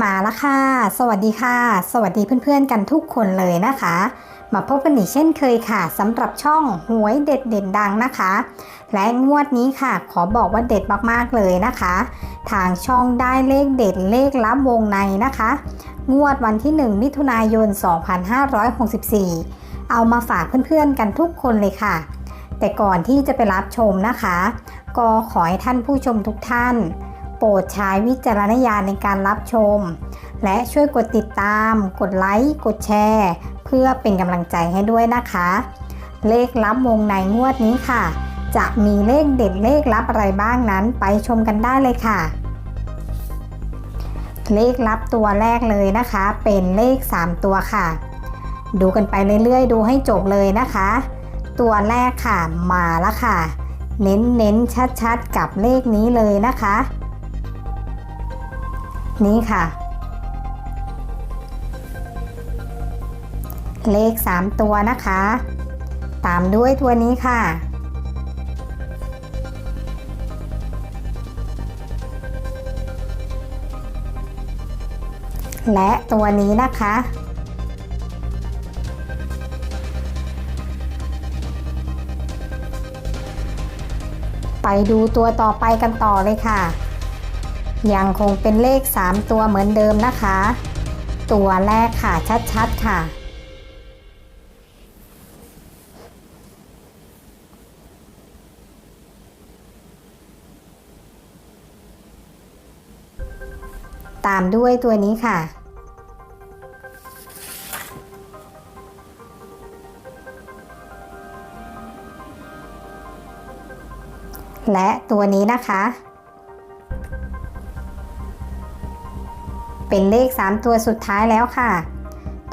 มาแล้วค่ะ สวัสดีค่ะ สวัสดีเพื่อนๆกันทุกคนเลยนะคะ มาพบกันอีกเช่นเคยค่ะสำหรับช่องหวยเด็ดเด่นดังนะคะ และงวดนี้ค่ะ ขอบอกว่าเด็ดมากๆเลยนะคะ ทางช่องได้เลขเด็ดเลขลับวงในนะคะ งวดวันที่ 1 มิถุนายน 2564 เอามาฝากเพื่อนๆกันทุกคนเลยค่ะ แต่ก่อนที่จะไปรับชมนะคะ ก็ขอให้ท่านผู้ชมทุกท่าน ปรดใช้วิจารณญาณในการรับชม และช่วยกดติดตาม กดไลค์ กดแชร์ เพื่อเป็นกำลังใจให้ด้วยนะคะ เลขลับวงในงวดนี้ค่ะ จะมีเลขเด็ดเลขลับอะไรบ้างนั้นไปชมกันได้เลยค่ะ เลขลับตัวแรกเลยนะคะ เป็นเลข 3 ตัวค่ะ ดูกันไปเรื่อยๆ ดูให้จบเลยนะคะ ตัวแรกค่ะมาแล้วค่ะเน้นเน้นชัดชัดๆ กับเลขนี้เลยนะคะ นี่ค่ะ เลข 3 ตัวนะคะ ตามด้วยตัวนี้ค่ะ และตัวนี้นะคะไปดูตัวต่อไปกันต่อเลยค่ะ ยังคงเป็นเลข 3 ตัวเหมือนเดิมนะคะ ตัวแรกค่ะชัดๆค่ะ ตามด้วยตัวนี้ค่ะและตัวนี้นะคะ เป็นเลข 3 ตัวสุดท้ายแล้วค่ะ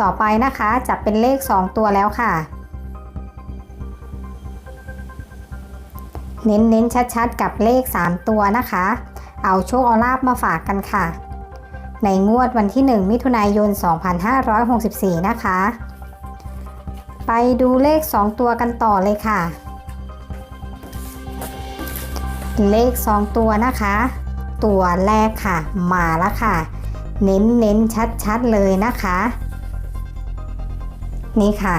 ต่อไปนะคะจะเป็นเลข 2 ตัวแล้วค่ะ เน้นๆชัดๆ กับเลข 3 ตัวนะคะ เอาโชคเอาลาบมาฝากกันค่ะ ในงวดวันที่ 1 มิถุนายน 2564 นะคะ ไปดูเลข 2 ตัวกันต่อเลยค่ะ เลข 2 ตัวนะคะ ตัวแรกค่ะ มาแล้วค่ะ เน้นเน้นชัดชัดๆเลยนะคะ นี่ค่ะ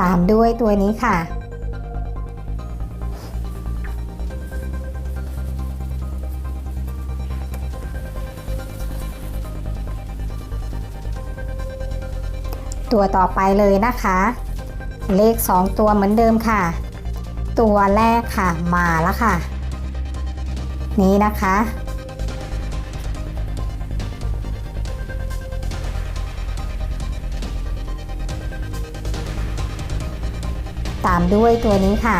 ตามด้วยตัวนี้ค่ะ ตัวต่อไปเลยนะคะ เลข 2 ตัวเหมือนเดิมค่ะ ตัวแรกค่ะมาแล้วค่ะ นี้นะคะ ตามด้วยตัวนี้ค่ะ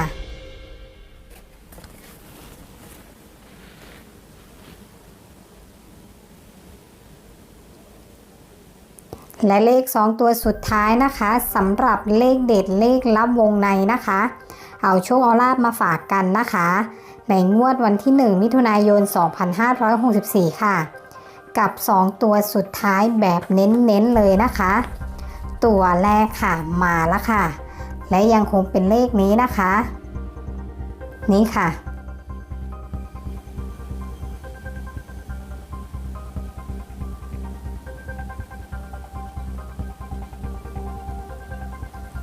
และเลข 2 ตัวสุดท้ายนะคะสำหรับเลขเด็ดเลขลับวงในนะคะ เอาโชคเอาลาบมาฝากกันนะคะ ในงวดวันที่ 1 มิถุนายน 2564 ค่ะ กับ 2 ตัวสุดท้ายแบบเน้นๆเลยนะคะ ตัวแรกค่ะมาแล้วค่ะ และยังคงเป็นเลขนี้นะคะ นี้ค่ะ